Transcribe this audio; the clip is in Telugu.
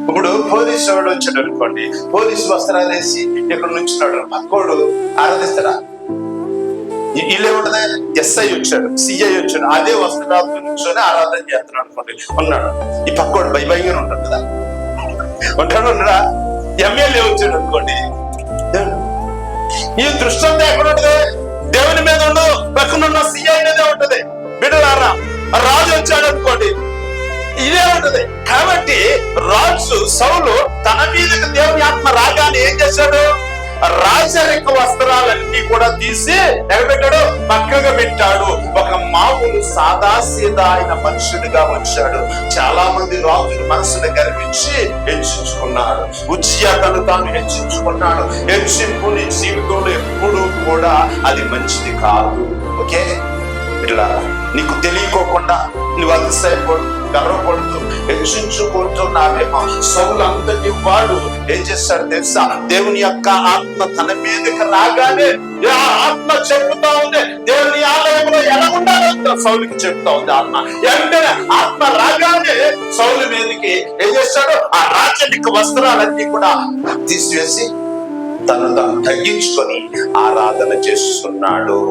ఇప్పుడు పోలీసు వాడు వచ్చాడు అనుకోండి పోలీసు వస్త్రాలు వేసి ఇక్కడ నుంచున్నాడు పక్కోడు ఆరాధిస్తాడా? ఇల్లే వీళ్ళు ఎస్ఐ వచ్చాడు సిఐ వచ్చాడు అదే వస్త్రాలతో నుంచొని ఆరాధన చేస్తున్నాడు అనుకోండి ఉన్నాడు. ఈ పక్కోడు భయ భయంగా ఉంటాడు కదా. ఉంటాడు ఉండడా ఎమ్మెల్యే వచ్చాడు అనుకోండి ఈ దృష్టి ఎక్కడ ఉంటుంది దేవుని మీద ఉండు పక్కన కాబట్టి రాజు సౌలు తన మీదకి దేవుని ఆత్మ రాగానే ఏం చేశాడు? రాజరిక వస్త్రాలన్నీ కూడా తీసి నిలబెట్టాడు పక్కగా పెట్టాడు. ఒక మామూలు సాదా సీదా అయిన మనుషుడిగా వచ్చాడు చాలా మంది రాజులు మనసును గర్వించి హెచ్చించుకున్నాడు ఉచియా తను తాను హెచ్చించుకున్నాడు. హెచ్చింపు నీ జీవితంలో ఎప్పుడూ కూడా అది మంచిది కాదు. ఓకే? ఇలా నీకు తెలియకోకుండా నువ్వు అతిశయపడు గర్వపడుతూ హెచ్చించుకుంటున్నావేమో సౌలు వాడు ఏం చేస్తాడు తెలుసా? దేవుని యొక్క ఆత్మ తన మీదకి రాగానే ఆత్మ చెప్తా ఉంది. దేవుని ఆలయంలో ఎలా ఉండాలంటే సౌలికి చెప్తా ఉంది ఆత్మ. వెంటనే ఆత్మ రాగానే సౌలు మీదకి ఏం చేస్తాడు? ఆ రాజనిక వస్త్రాలన్నీ కూడా తీసివేసి తను తను తగ్గించుకొని ఆరాధన చేస్తున్నాడు.